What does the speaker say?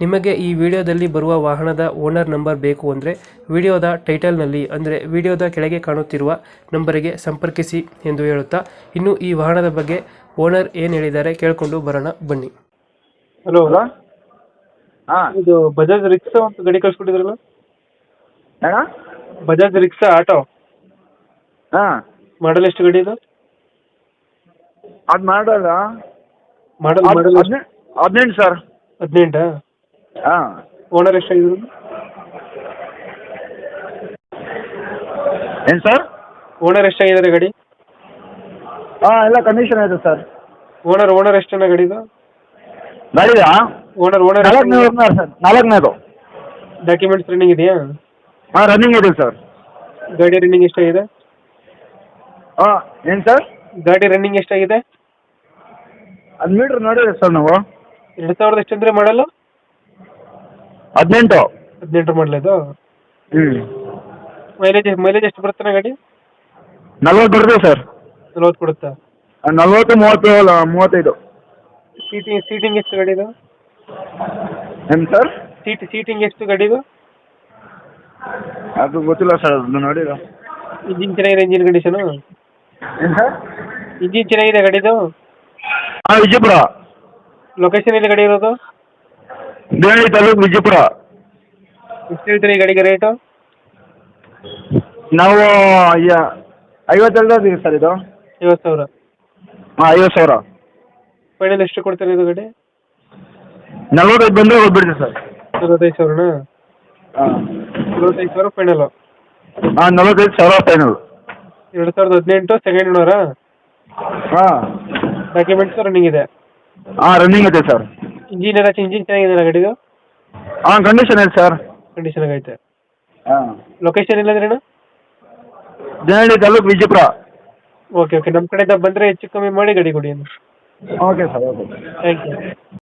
ನಿಮಗೆ ಈ ವಿಡಿಯೋದಲ್ಲಿ ಬರುವ ವಾಹನದ ಓನರ್ ನಂಬರ್ ಬೇಕು ಅಂದರೆ ವಿಡಿಯೋದ ಟೈಟಲ್ನಲ್ಲಿ ಅಂದರೆ ವಿಡಿಯೋದ ಕೆಳಗೆ ಕಾಣುತ್ತಿರುವ ನಂಬರಿಗೆ ಸಂಪರ್ಕಿಸಿ ಎಂದು ಹೇಳುತ್ತಾ ಇನ್ನು ಈ ವಾಹನದ ಬಗ್ಗೆ ಓನರ್ ಏನು ಹೇಳಿದ್ದಾರೆ ಕೇಳಿಕೊಂಡು ಬರೋಣ ಬನ್ನಿ. ಹಲೋ ಹಾ. ಇದು ಬಜಾಜ್ ರಿಕ್ಸಾ ಒಂದು ಗಡಿ ಕಳ್ಸ್ಕೊಟ್ಟಿದ್ರಲ್ಲ? ಅಣ್ಣ ಬಜಾಜ್ ರಿಕ್ಸಾ ಆಟೋ ಹಾಂ. ಮಾಡಲ್ ಎಷ್ಟು ಗಾಡಿ ಇದು? ಅದು ಮಾಡಲ್ಲ. ಮಾಡಲ್ ಮಾಡಲ್ ಹದಿನೆಂಟು ಹದಿನೆಂಟು ಸರ್ ಹದಿನೆಂಟಾ? ಹಾಂ. ಓನರ್ ಎಷ್ಟಾಗಿದ್ರು ಏನು ಸರ್ ಓನರ್ ಎಷ್ಟಾಗಿದ್ದಾರೆ ಗಾಡಿ? ಹಾಂ ಎಲ್ಲ ಕಂಡೀಷನ್ ಇದೆ ಸರ್ ಓನರ್ ಓನರ್ ಎಷ್ಟನ ಗಾಡಿದು? ಗಾಡಿದಾ? ಓನರ್ ಓನರ್ ನಾಲ್ಕನೇ ಸರ್ ನಾಲ್ಕನೇದು. ಡಾಕ್ಯುಮೆಂಟ್ಸ್ ರನ್ನಿಂಗ್ ಇದೆಯಾ? ಹಾಂ ರನ್ನಿಂಗ್ ಇದೆ ಸರ್ ಗಾಡಿ ರನ್ನಿಂಗ್ ಎಷ್ಟಾಗಿದೆ? ಹಾಂ ಏನು ಸರ್ ಗಾಡಿ ರನ್ನಿಂಗ್ ಎಷ್ಟಾಗಿದೆ? ಅದು ಮೀಟ್ರ್ ನೋಡಿದೆ ಸರ್ ನಾವು. ಎರಡು ಸಾವಿರದ ಎಷ್ಟಂದ್ರೆ ಮಾಡಲ್ಲ ಹದಿನೆಂಟು. ಹದಿನೆಂಟು ಮಾಡ್ಲೇದು ಹ್ಞೂ ಮೈಲೇಜ್ ಮೈಲೇಜ್ ಎಷ್ಟು ಬರುತ್ತೆ ಗಾಡಿ? ನಲ್ವತ್ತು ಬರ್ತದೆ ಸರ್. ನಲ್ವತ್ತು ಕೊಡುತ್ತಾ? ನಲ್ವತ್ತು ಮೂವತ್ತೇಳು ಮೂವತ್ತೈದು. ಸೀಟಿಂಗ್ ಸೀಟಿಂಗ್ ಎಷ್ಟು ಗಾಡಿದು ಏನು ಸರ್? ಸೀಟ್ ಸೀಟಿಂಗ್ ಎಷ್ಟು ಗಾಡಿದು ಅದು ಗೊತ್ತಿಲ್ಲ ಸರ್ ಅದನ್ನ ನೋಡಿಲ್ಲ. ಇಂಜಿನ್ ಚೆನ್ನಾಗಿದೆ ಇಂಜಿನ್ ಕಂಡೀಷನು ಏನು ಸರ್? ಇಂಜಿನ್ ಚೆನ್ನಾಗಿದೆ ಗಾಡಿದು ಹಾಂ ವಿಜಯಪುರ. ಲೊಕೇಶನ್ ಎಲ್ಲಿ ಗಾಡಿ ಇರೋದು? ದೇವಳಿ ತಾಲೂಕು ವಿಜಯಪುರ. ಎಷ್ಟು ಹೇಳ್ತೀರಿ ಗಾಡಿಗೆ ರೇಟು ನಾವು ಐವತ್ತೆರಡು ಇದೀವಿ ಸರ್ ಇದು. ಐವತ್ತು ಸಾವಿರ. ಹಾಂ ಐವತ್ತು ಸಾವಿರ. ಫೈನಲ್ ಎಷ್ಟು ಕೊಡ್ತೀರಿ ಇದು ಗಾಡಿ? ನಲ್ವತ್ತೈದು ಬಂದರೆ ಹೋಗ್ಬಿಡ್ತೀವಿ ಸರ್. ನಲ್ವತ್ತೈದು ಸಾವಿರನಾ? ಹಾಂ. ನಲ್ವತ್ತೈದು ಸಾವಿರ ಫೈನಲು ಹಾಂ ನಲ್ವತ್ತೈದು ಸಾವಿರ ಫೈನಲ್ ಎರಡು ಸಾವಿರದ ಹದಿನೆಂಟು ಸೆಕೆಂಡ್ ಓನರಾ ಹಾಂ. ಡಾಕ್ಯುಮೆಂಟ್ಸ್ ರನ್ನಿಂಗ್ ಇದೆ. ಹಾಂ ರನ್ನಿಂಗ್ ಇದೆ ಸರ್. ಇಂಜಿನ್ ಎಲ್ಲ ಇಂಜಿನ್ ಚೆನ್ನಾಗಿದೆ ಗಾಡಿದು? ಹಾಂ ಕಂಡೀಷನ್ ಇದೆ ಸರ್ ಕಂಡೀಷನ್ ಆಗೈತೆ ಹಾ. ಲೊಕೇಶನ್ ಇಲ್ಲಂದ್ರೆ ಅಣ್ಣ ದೇವಳಿ ತಾಲೂಕು ವಿಜಯಪುರ. ಓಕೆ ಓಕೆ ನಮ್ಮ ಕಡೆಯಿಂದ ಬಂದರೆ ಹೆಚ್ಚು ಕಮ್ಮಿ ಮಾಡಿ ಗಾಡಿ ಕೊಡಿ okay sir okay thank you